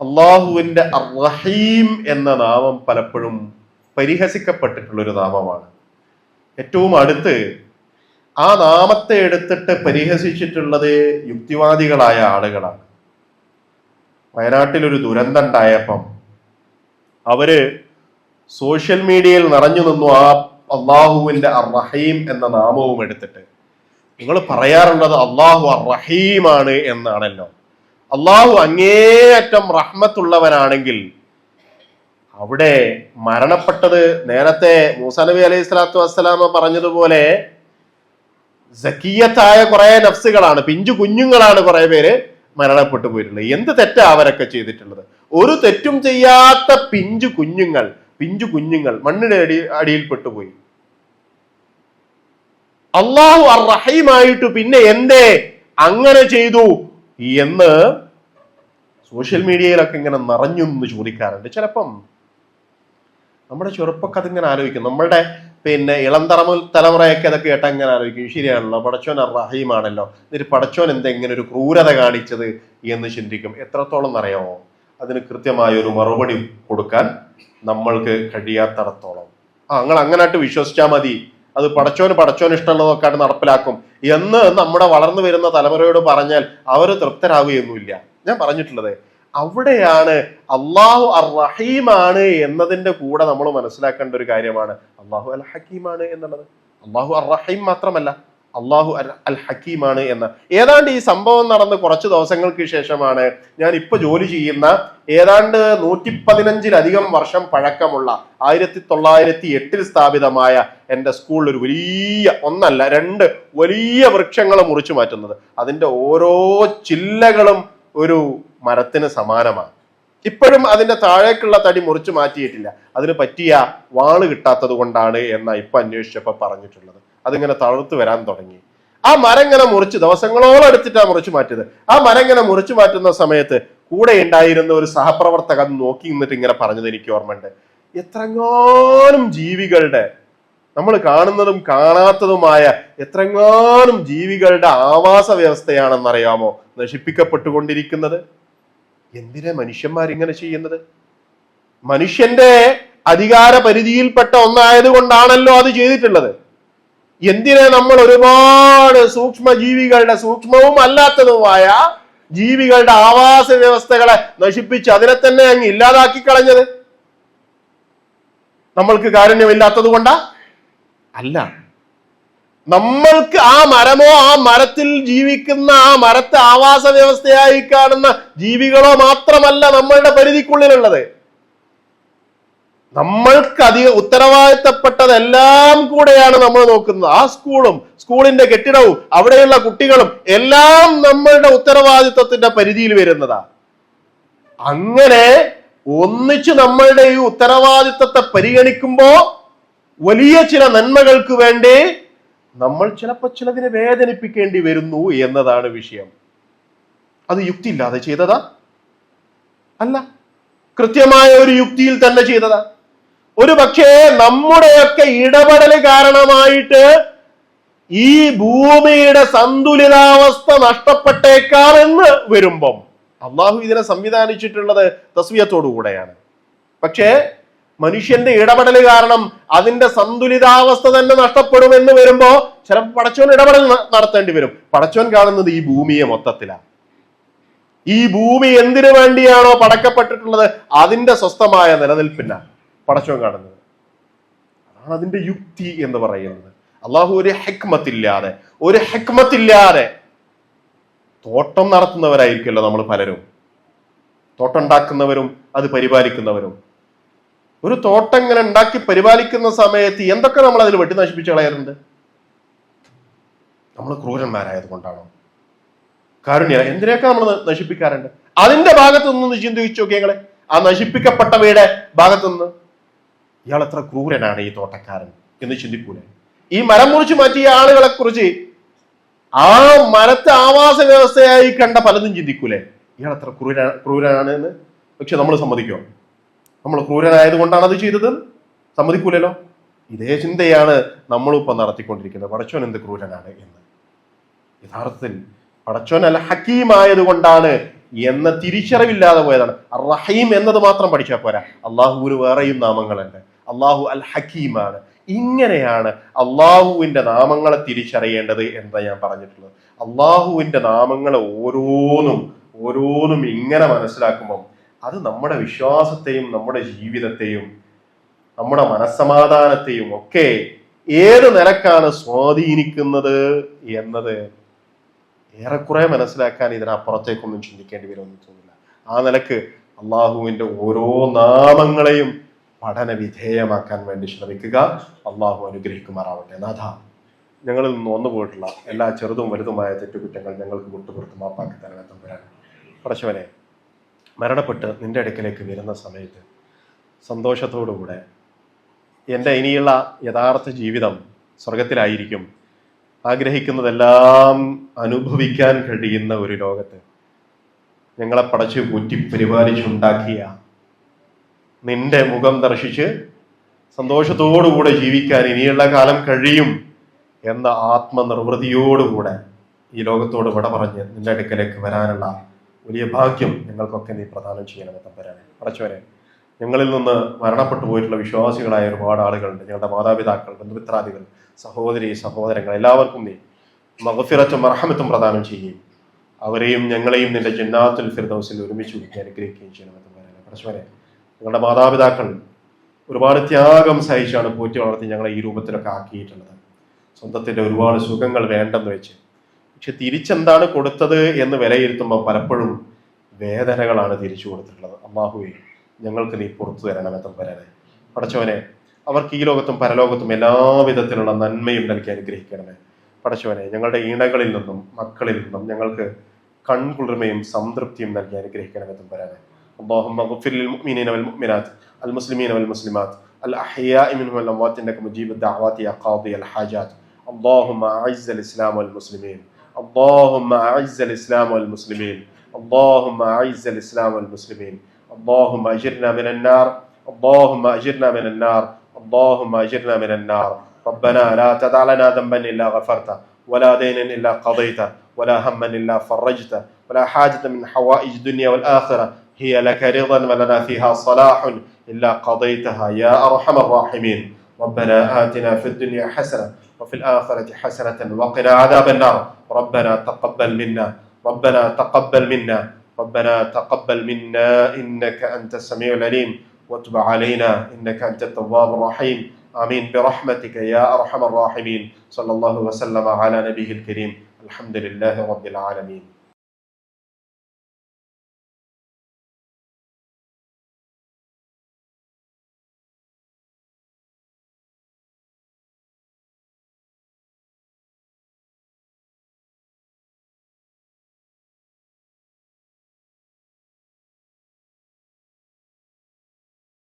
അള്ളാഹുവിന്റെ റഹീം എന്ന നാമം പലപ്പോഴും പരിഹസിക്കപ്പെട്ടിട്ടുള്ള ഒരു നാമമാണ്. ഏറ്റവും അടുത്ത് ആ നാമത്തെ എടുത്തിട്ട് പരിഹസിച്ചിട്ടുള്ളത് യുക്തിവാദികളായ ആളുകളാണ്. വയനാട്ടിലൊരു ദുരന്തം ഉണ്ടായപ്പം അവർ സോഷ്യൽ മീഡിയയിൽ നിറഞ്ഞു നിന്നു ആ അള്ളാഹുവിന്റെ അറഹീം എന്ന നാമവും എടുത്തിട്ട്. നിങ്ങൾ പറയാറുള്ളത് അള്ളാഹു അറഹീമാണ് എന്നാണല്ലോ. അള്ളാഹു അങ്ങേയറ്റം റഹ്മത്തുള്ളവനാണെങ്കിൽ അവിടെ മരണപ്പെട്ടത് നേരത്തെ മൂസ നബി അലൈഹി സ്വലാത്തു വസ്സലാമ പറഞ്ഞതുപോലെ സക്കീയത്തായ കുറെ നഫ്സുകളാണ് പിഞ്ചു കുഞ്ഞുങ്ങളാണ് കുറെ പേര് മരണപ്പെട്ടു പോയിട്ടുള്ളത്. എന്ത് തെറ്റാ അവരൊക്കെ ചെയ്തിട്ടുള്ളത്? ഒരു തെറ്റും ചെയ്യാത്ത പിഞ്ചു കുഞ്ഞുങ്ങൾ പിഞ്ചു കുഞ്ഞുങ്ങൾ മണ്ണിന്റെ അടി അടിയിൽപ്പെട്ടുപോയി അള്ളാഹു അർ റഹീമായിട്ട് പിന്നെ എന്തേ? അങ്ങനെ ചെയ്തു. എന്ന് സോഷ്യൽ മീഡിയയിലൊക്കെ ഇങ്ങനെ നിറഞ്ഞു എന്ന് ചോദിക്കാറുണ്ട്. ചിലപ്പം നമ്മുടെ ചെറുപ്പൊക്കെ അതിങ്ങനെ ആലോചിക്കും. നമ്മളുടെ പിന്നെ ഇളം തലമു തലമുറയൊക്കെ അതൊക്കെ കേട്ടാ ഇങ്ങനെ ആലോചിക്കും. ശരിയാണല്ലോ പടച്ചോൻ റഹീമാണല്ലോ എന്നിട്ട് പടച്ചോൻ എന്താ ഇങ്ങനെ ഒരു ക്രൂരത കാണിച്ചത് എന്ന് ചിന്തിക്കും. എത്രത്തോളം അറിയാമോ അതിന് കൃത്യമായ ഒരു മറുപടി കൊടുക്കാൻ നമ്മൾക്ക് കഴിയാത്തടത്തോളം. ആ നിങ്ങൾ അങ്ങനായിട്ട് വിശ്വസിച്ചാൽ മതി. അത് പടച്ചോന് പടച്ചോന് ഇഷ്ടമുള്ളതൊക്കെ നടപ്പിലാക്കും. എന്ന് നമ്മുടെ വളർന്നു വരുന്ന തലമുറയോട് പറഞ്ഞാൽ അവർ തൃപ്തരാകുകയൊന്നുമില്ല. ഞാൻ പറഞ്ഞിട്ടുള്ളത് അവിടെയാണ് അള്ളാഹു അർ റഹീമാണ് എന്നതിന്റെ കൂടെ നമ്മൾ മനസ്സിലാക്കേണ്ട ഒരു കാര്യമാണ്. അള്ളാഹു അൽ ഹക്കീമാണ് എന്നുള്ളത്. അള്ളാഹു അർ റഹീം മാത്രമല്ല. അള്ളാഹു അൽ ഹക്കീമാണ് എന്ന്. ഏതാണ്ട് ഈ സംഭവം നടന്ന് കുറച്ച് ദിവസങ്ങൾക്ക് ശേഷമാണ് ഞാൻ ഇപ്പൊ ജോലി ചെയ്യുന്ന ഏതാണ്ട് നൂറ്റി പതിനഞ്ചിലധികം വർഷം പഴക്കമുള്ള ആയിരത്തി തൊള്ളായിരത്തി എട്ടിൽ സ്ഥാപിതമായ എന്റെ സ്കൂളിൽ ഒരു വലിയ ഒന്നല്ല രണ്ട് വലിയ വൃക്ഷങ്ങൾ മുറിച്ചു മാറ്റുന്നത്. അതിന്റെ ഓരോ ചില്ലകളും ഒരു മരത്തിന് സമാനമാണ്. ഇപ്പോഴും അതിന്റെ താഴേക്കുള്ള തടി മുറിച്ചു മാറ്റിയിട്ടില്ല. അതിന് പറ്റിയ വാൾ കിട്ടാത്തത് കൊണ്ടാണ് എന്ന ഇപ്പൊ അന്വേഷിച്ചപ്പോ പറഞ്ഞിട്ടുള്ളത്. അതിങ്ങനെ തളർത്ത് വരാൻ തുടങ്ങി. ആ മരം ഇങ്ങനെ മുറിച്ച് ദിവസങ്ങളോളം എടുത്തിട്ടാണ് മുറിച്ചു മാറ്റിയത്. ആ മരം ഇങ്ങനെ മുറിച്ചു മാറ്റുന്ന സമയത്ത് കൂടെ ഉണ്ടായിരുന്ന ഒരു സഹപ്രവർത്തകൻ നോക്കി നിന്നിട്ട് ഇങ്ങനെ പറഞ്ഞത് എനിക്ക് ഓർമ്മയുണ്ട്. എത്രങ്ങാനും ജീവികളുടെ നമ്മൾ കാണുന്നതും കാണാത്തതുമായ എത്രങ്ങാനും ജീവികളുടെ ആവാസ വ്യവസ്ഥയാണെന്നറിയാമോ? നശിപ്പിക്കപ്പെട്ടുകൊണ്ടിരിക്കുന്നത്. എന്തിനാ മനുഷ്യന്മാർ ഇങ്ങനെ ചെയ്യുന്നത്? മനുഷ്യന്റെ അധികാര പരിധിയിൽപ്പെട്ട ഒന്നായത് കൊണ്ടാണല്ലോ അത് ചെയ്തിട്ടുള്ളത്. എന്തിനെ നമ്മൾ ഒരുപാട് സൂക്ഷ്മ ജീവികളുടെ സൂക്ഷ്മവും അല്ലാത്തതുമായ ജീവികളുടെ ആവാസ വ്യവസ്ഥകളെ നശിപ്പിച്ച് അതിനെ തന്നെ അങ്ങ് ഇല്ലാതാക്കി കളഞ്ഞത്? നമ്മൾക്ക് കാരുണ്യമില്ലാത്തത് കൊണ്ടാ? അല്ല. നമ്മൾക്ക് ആ മരമോ ആ മരത്തിൽ ജീവിക്കുന്ന ആ മരത്തെ ആവാസ വ്യവസ്ഥയായി കാണുന്ന ജീവികളോ മാത്രമല്ല നമ്മളുടെ പരിധിക്കുള്ളിലുള്ളത്. നമ്മൾക്ക് അധികം ഉത്തരവാദിത്തപ്പെട്ടതെല്ലാം കൂടെയാണ് നമ്മൾ നോക്കുന്നത്. ആ സ്കൂളും സ്കൂളിന്റെ കെട്ടിടവും അവിടെയുള്ള കുട്ടികളും എല്ലാം നമ്മളുടെ ഉത്തരവാദിത്തത്തിന്റെ പരിധിയിൽ വരുന്നതാ. അങ്ങനെ ഒന്നിച്ച് നമ്മളുടെ ഈ ഉത്തരവാദിത്തത്തെ പരിഗണിക്കുമ്പോ വലിയ ചില നന്മകൾക്ക് വേണ്ടി നമ്മൾ ചിലപ്പോൾ ചിലതിനെ വേദനിപ്പിക്കേണ്ടി വരുന്നു എന്നതാണ് വിഷയം. അത് യുക്തിയില്ലാതെ ചെയ്തതാ? അല്ല. കൃത്യമായ ഒരു യുക്തിയിൽ തന്നെ ചെയ്തതാ. ഒരു പക്ഷേ നമ്മുടെയൊക്കെ ഇടപെടൽ കാരണമായിട്ട് ഈ ഭൂമിയുടെ സന്തുലിതാവസ്ഥ നഷ്ടപ്പെട്ടേക്കാമെന്ന് വരുമ്പം അള്ളാഹു ഇതിനെ സംവിധാനിച്ചിട്ടുള്ളത് തസ്വിയത്തോടു കൂടെയാണ്. പക്ഷേ മനുഷ്യന്റെ ഇടപെടൽ കാരണം അതിന്റെ സന്തുലിതാവസ്ഥ തന്നെ നഷ്ടപ്പെടുമെന്ന് വരുമ്പോ ചിലപ്പോൾ പടച്ചോൻ ഇടപെടൽ നടത്തേണ്ടി വരും. പടച്ചോൻ കാണുന്നത് ഈ ഭൂമിയെ മൊത്തത്തിലാണ് ഈ ഭൂമി എന്തിനു വേണ്ടിയാണോ പടക്കപ്പെട്ടിട്ടുള്ളത്? അതിന്റെ സ്വസ്ഥമായ നിലനിൽപ്പിന. പടച്ചോൻ കാണുന്നത്. അതാണ് അതിന്റെ യുക്തി എന്ന് പറയുന്നത്. അള്ളാഹു ഒരു ഹെക്മത്തില്ലാതെ ഒരു ഹെക്മത്തില്ലാതെ തോട്ടം നടത്തുന്നവരായിരിക്കുമല്ലോ നമ്മൾ പലരും. തോട്ടം ഉണ്ടാക്കുന്നവരും അത് പരിപാലിക്കുന്നവരും. ഒരു തോട്ടം ഇങ്ങനെ ഉണ്ടാക്കി പരിപാലിക്കുന്ന സമയത്ത് എന്തൊക്കെ നമ്മൾ അതിൽ വെട്ടി നശിപ്പിച്ച് കളയാറുണ്ട്? നമ്മൾ ക്രൂരന്മാരായത് കൊണ്ടാണോ? കാരുണ്യ എന്തിനൊക്കെ നമ്മൾ നശിപ്പിക്കാറുണ്ട്? അതിന്റെ ഭാഗത്തുനിന്ന് ചിന്തിച്ചു നോക്കിയങ്ങളെ ആ നശിപ്പിക്കപ്പെട്ടവയുടെ ഭാഗത്തു നിന്ന് ഇയാൾ എത്ര ക്രൂരനാണ് ഈ തോട്ടക്കാരൻ എന്ന് ചിന്തിക്കൂലെ? ഈ മരം മുറിച്ച് മാറ്റിയ ആളുകളെ കുറിച്ച് ആ മരത്തെ ആവാസ വ്യവസ്ഥയായി കണ്ട പലതും ചിന്തിക്കൂലേ? ഇയാൾ എത്ര ക്രൂര ക്രൂരനാണ് എന്ന്? പക്ഷെ നമ്മൾ സമ്മതിക്കോ? നമ്മൾ ക്രൂരനായത് കൊണ്ടാണ് അത് ചെയ്തത്? സമ്മതിക്കൂലല്ലോ? ഇതേ ചിന്തയാണ് നമ്മളിപ്പോ നടത്തിക്കൊണ്ടിരിക്കുന്നത്. പടച്ചോൻ എന്ത് ക്രൂരനാണ് എന്ന്? യഥാർത്ഥത്തിൽ പടച്ചോൻ അല്ല ഹക്കീമായത് കൊണ്ടാണ് എന്ന തിരിച്ചറിവില്ലാതെ പോയതാണ്. റഹീം എന്നത് മാത്രം പഠിച്ചാൽ പോരാ. അള്ളാഹുവിന് വേറെയും നാമങ്ങളുണ്ട് അള്ളാഹു അൽ ഹക്കീമാണ് ഇങ്ങനെയാണ് അള്ളാഹുവിന്റെ നാമങ്ങളെ തിരിച്ചറിയേണ്ടത് എന്ന് ഞാൻ പറഞ്ഞിട്ടുള്ളത്. അള്ളാഹുവിന്റെ നാമങ്ങളെ ഓരോന്നും ഓരോന്നും ഇങ്ങനെ മനസ്സിലാക്കുമ്പം അത് നമ്മുടെ വിശ്വാസത്തെയും നമ്മുടെ ജീവിതത്തെയും നമ്മുടെ മനസ്സമാധാനത്തെയും ഒക്കെ ഏത് നിലക്കാണ് സ്വാധീനിക്കുന്നത് എന്നത് ഏറെക്കുറെ മനസ്സിലാക്കാൻ ഇതിനപ്പുറത്തേക്കൊന്നും ചിന്തിക്കേണ്ടി വരുമെന്ന് തോന്നുന്നില്ല. ആ നിലയ്ക്ക് അള്ളാഹുവിന്റെ ഓരോ നാമങ്ങളെയും പഠന വിധേയമാക്കാൻ വേണ്ടി ശ്രമിക്കുക. അള്ളാഹു അനുഗ്രഹിക്കുമാറാവട്ടെ. നാഥ ഞങ്ങളിൽ നിന്ന് ഒന്നു പോയിട്ടുള്ള എല്ലാ ചെറുതും വലുതുമായ തെറ്റുകുറ്റങ്ങൾ ഞങ്ങൾക്ക് വിട്ടുപുറത്ത് മാപ്പാക്കി തരണം തമ്പുരാൻ. പടച്ചവനെ മരണപ്പെട്ട് നിന്റെ അടുക്കലേക്ക് വരുന്ന സമയത്ത് സന്തോഷത്തോടുകൂടെ എന്റെ ഇനിയുള്ള യഥാർത്ഥ ജീവിതം സ്വർഗത്തിലായിരിക്കും. ആഗ്രഹിക്കുന്നതെല്ലാം അനുഭവിക്കാൻ കഴിയുന്ന ഒരു ലോകത്ത് ഞങ്ങളെ പടച്ചു കൂറ്റി പരിപാലിച്ചുണ്ടാക്കിയ നിന്റെ മുഖം ദർശിച്ച് സന്തോഷത്തോടുകൂടെ ജീവിക്കാൻ ഇനിയുള്ള കാലം കഴിയും എന്ന ആത്മനിർവൃതിയോടുകൂടെ ഈ ലോകത്തോട് വിട പറഞ്ഞ് നിന്റെ അടുക്കലേക്ക് വരാനുള്ള വലിയ ഭാഗ്യം ഞങ്ങൾക്കൊക്കെ നീ പ്രദാനം ചെയ്യണമെന്ന് തമ്പരാനെ പറച്ചവരെ ഞങ്ങളിൽ നിന്ന് മരണപ്പെട്ടു പോയിട്ടുള്ള വിശ്വാസികളായ ഒരുപാട് ആളുകളുണ്ട്. ഞങ്ങളുടെ മാതാപിതാക്കൾ ബന്ധുമിത്രാദികൾ സഹോദരി സഹോദരങ്ങൾ എല്ലാവർക്കും നീ മഹഫിറത്തും മർഹമത്തും പ്രദാനം ചെയ്യുകയും അവരെയും ഞങ്ങളെയും നിന്റെ ജന്നാത്തുൽ ഫിർദൗസിൽ ഒരുമിച്ച് വിളിക്കാൻ അനുഗ്രഹിക്കുകയും ചെയ്യണമെന്ന് പറയാൻ പരസ്പരെ ഞങ്ങളുടെ മാതാപിതാക്കൾ ഒരുപാട് ത്യാഗം സഹിച്ചാണ് പോറ്റി വളർത്തി ഞങ്ങളെ ഈ രൂപത്തിലൊക്കെ ആക്കിയിട്ടുള്ളത്. സ്വന്തത്തിന്റെ ഒരുപാട് സുഖങ്ങൾ വേണ്ടെന്ന് വെച്ച്. പക്ഷെ തിരിച്ചെന്താണ് കൊടുത്തത് എന്ന് വിലയിരുത്തുമ്പോൾ പലപ്പോഴും വേദനകളാണ് തിരിച്ചു കൊടുത്തിട്ടുള്ളത്. അമ്മാഹുവെ ഞങ്ങൾക്ക് നീ പുറത്തു തരണമെന്ന് വരാനെ പടച്ചവനെ അവർക്ക് ഈ ലോകത്തും പരലോകത്തും എല്ലാവിധത്തിലുള്ള നന്മയും നൽകി അനുഗ്രഹിക്കണമേ. പടച്ചവനെ ഞങ്ങളുടെ ഈണകളിൽ നിന്നും മക്കളിൽ നിന്നും ഞങ്ങൾക്ക് കൺകുളിർമയും സംതൃപ്തിയും നൽകി അനുഗ്രഹിക്കണമെന്നും വരാനെ اللهم اغفر للمؤمنين والمؤمنات المسلمين والمسلمات الأحياء منهم والأموات إنك مجيب الدعوات يا قاضي الحاجات. اللهم أعز الإسلام والمسلمين اللهم أعز الإسلام والمسلمين اللهم أعز الإسلام والمسلمين. اللهم أجرنا من النار اللهم أجرنا من النار اللهم أجرنا من النار. ربنا لا تدع لنا ذنبا إلا غفرته ولا دينا إلا قضيته ولا هما إلا فرجته ولا حاجة من حوائج الدنيا والآخرة. هي لك رضا ولنا فيها صلاح إلا قضيتها. يا أرحم الراحمين. ربنا آتنا في الدنيا حسنة وفي الآخرة حسنة وقنا عذاب النار. ربنا تقبل منا. ربنا تقبل منا. ربنا تقبل منا إنك أنت السميع العليم. وتب علينا إنك أنت التواب الرحيم. آمين. برحمتك يا أرحم الراحمين. صلى الله وسلم على نبيه الكريم. الحمد لله رب العالمين.